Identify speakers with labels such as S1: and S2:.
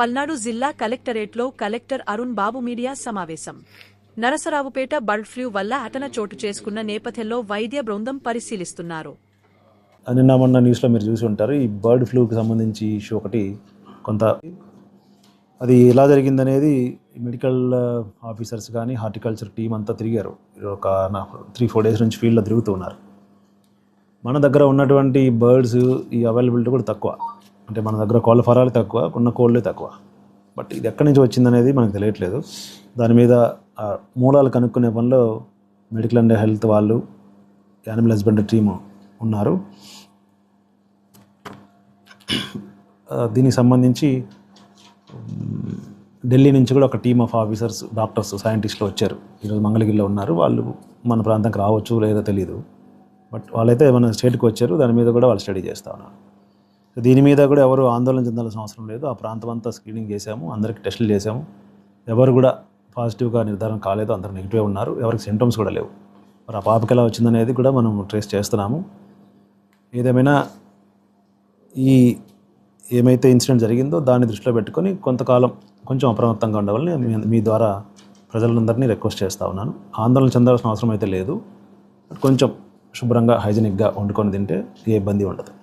S1: పల్నాడు జిల్లా కలెక్టరేట్లో కలెక్టర్ అరుణ్ బాబు మీడియా సమావేశం. నరసరావుపేట బర్డ్ ఫ్లూ వల్ల అటన చోటు చేసుకున్న నేపథ్యంలో వైద్య బృందం పరిశీలిస్తున్నారు.
S2: నిన్న మొన్న న్యూస్లో మీరు చూసి ఉంటారు. ఈ బర్డ్ ఫ్లూకి సంబంధించి ఇష్యూ ఒకటి కొంత అది ఎలా జరిగిందనేది మెడికల్ ఆఫీసర్స్ కానీ హార్టికల్చర్ టీం అంతా తిరిగారు. ఒక త్రీ ఫోర్ డేస్ నుంచి ఫీల్డ్లో తిరుగుతూ ఉన్నారు. మన దగ్గర ఉన్నటువంటి బర్డ్స్ ఈ అవైలబిలిటీ కూడా తక్కువ. అంటే మన దగ్గర కోళ్ళ ఫరాలు తక్కువ ఉన్న కోళ్ళే తక్కువ. బట్ ఇది ఎక్కడి నుంచి వచ్చిందనేది మనకు తెలియట్లేదు. దాని మీద ఆ మూలాలు కనుక్కునే పనిలో మెడికల్ అండ్ హెల్త్ వాళ్ళు యానిమల్ హస్బెండరీ టీమ్ ఉన్నారు. దీనికి సంబంధించి ఢిల్లీ నుంచి కూడా ఒక టీమ్ ఆఫ్ ఆఫీసర్స్ డాక్టర్స్ సైంటిస్టులు వచ్చారు. ఈరోజు మంగళగిరిలో ఉన్నారు. వాళ్ళు మన ప్రాంతానికి రావచ్చు లేదో తెలియదు బట్ వాళ్ళైతే మన స్టేట్కి వచ్చారు. దాని మీద కూడా వాళ్ళు స్టడీ చేస్తా ఉన్నారు. దీని మీద కూడా ఎవరు ఆందోళన చెందాల్సిన అవసరం లేదు. ఆ ప్రాంతం అంతా స్క్రీనింగ్ చేశాము. అందరికి టెస్టులు చేశాము. ఎవరు కూడా పాజిటివ్గా నిర్ధారణ కాలేదు. అందరూ నెగిటివ్ ఉన్నారు. ఎవరికి సింటమ్స్ కూడా లేవు. మరి ఆ పాపకి ఎలా వచ్చిందనేది కూడా మనం ట్రేస్ చేస్తున్నాము. ఏదేమైనా ఈ ఏమైతే ఇన్సిడెంట్ జరిగిందో దాన్ని దృష్టిలో పెట్టుకొని కొంతకాలం కొంచెం అప్రమత్తంగా ఉండవాలని మీ- ద్వారా ప్రజలందరినీ రిక్వెస్ట్ చేస్తా ఉన్నాను. ఆందోళన చెందాల్సిన అవసరం అయితే లేదు. కొంచెం శుభ్రంగా హైజీనిక్గా వండుకొని తింటే ఏ ఇబ్బంది ఉండదు.